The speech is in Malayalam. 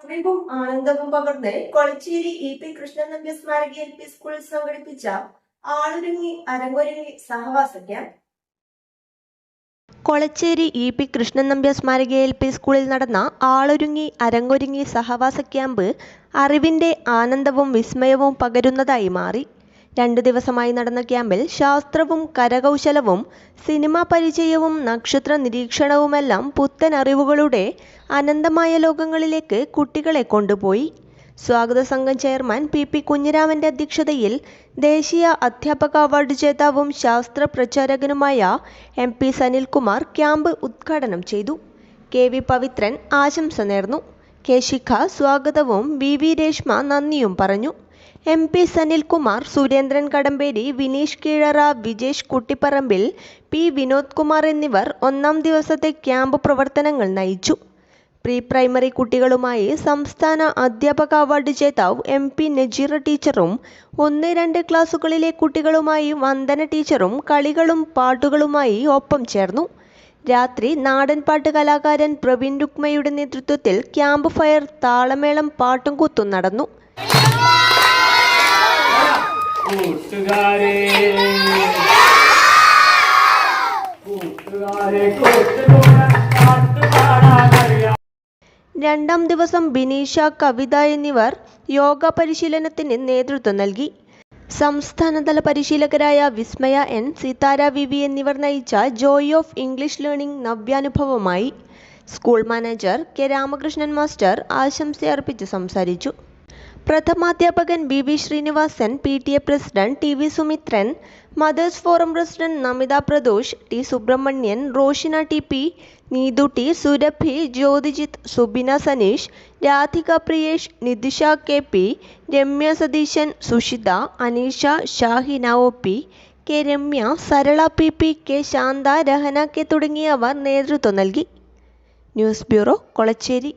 അറിവും ആനന്ദവും പകർന്ന് കൊളച്ചേരി ഇ പി കൃഷ്ണൻ നമ്പ്യ സ്മാരക എൽ പി സ്കൂളിൽ സംഘടിപ്പിച്ച ആളൊരുങ്ങി അരങ്ങൊരുങ്ങി സഹവാസ camp Kolacheri E P Krishnan Nambiar സ്മാരക എൽ പി സ്കൂളിൽ നടന്ന ആളൊരുങ്ങി അരങ്ങൊരുങ്ങി സഹവാസ ക്യാമ്പ് അറിവിന്റെ ആനന്ദവും വിസ്മയവും പകരുന്നതായി മാറി. രണ്ടു ദിവസമായി നടന്ന ക്യാമ്പിൽ ശാസ്ത്രവും കരകൗശലവും സിനിമാ പരിചയവും നക്ഷത്ര നിരീക്ഷണവുമെല്ലാം പുത്തൻ അറിവുകളുടെ അനന്തമായ ലോകങ്ങളിലേക്ക് കുട്ടികളെ കൊണ്ടുപോയി. സ്വാഗത സംഘം ചെയർമാൻ പി പി കുഞ്ഞിരാമന്റെ അധ്യക്ഷതയിൽ ദേശീയ അധ്യാപക അവാർഡ് ജേതാവും ശാസ്ത്ര പ്രചാരകനുമായ എം പി സനിൽകുമാർ ക്യാമ്പ് ഉദ്ഘാടനം ചെയ്തു. കെ വി പവിത്രൻ ആശംസ നേർന്നു. കെ ശിഖ സ്വാഗതവും വി വി രേഷ്മ നന്ദിയും പറഞ്ഞു. M P Sanilkumar Surendran Kadamberi Vineesh Keezhara Vijesh Kuttiparambil P Vinod Kumar എന്നിവർ ഒന്നാം ദിവസത്തെ ക്യാമ്പ് പ്രവർത്തനങ്ങൾ നയിച്ചു. പ്രീ പ്രൈമറി കുട്ടികളുമായി സംസ്ഥാന അധ്യാപക അവാർഡ് ജേതാവ് എം പി നജീറ ടീച്ചറും ഒന്ന് രണ്ട് ക്ലാസുകളിലെ കുട്ടികളുമായി വന്ദന ടീച്ചറും കളികളും പാട്ടുകളുമായി ഒപ്പം ചേർന്നു. രാത്രി നാടൻപാട്ട് കലാകാരൻ പ്രവീൺ രുക്മയുടെ നേതൃത്വത്തിൽ ക്യാമ്പ് ഫയർ താളമേളം പാട്ടും കൂത്തും നടന്നു. കൂട്ടുകാരെ. രണ്ടാം ദിവസം ബിനീഷ കവിത എന്നിവർ യോഗ പരിശീലനത്തിന് നേതൃത്വം നൽകി. സംസ്ഥാനതല പരിശീലകരായ Vismaya N Seethara V V എന്നിവർ നയിച്ച joy of English learning നവ്യാനുഭവമായി school manager K Ramakrishnan master ആശംസയർപ്പിച്ച് സംസാരിച്ചു. പ്രഥമാധ്യാപകൻ B V Sreenivasan P T A president T V Sumithran mothers forum president Namitha Pradosh T Subrahmanyan Roshina T P Neethu T Surabhi Jyothijith Subina Saneesh Radhika Priyesh Nithisha K P Ramya Satheesan Sushitha Aneesha Shahina O P K Ramya Sarala P P K Shantha Rahana K തുടങ്ങിയവർ നേതൃത്വം നൽകി. News bureau Kolacheri.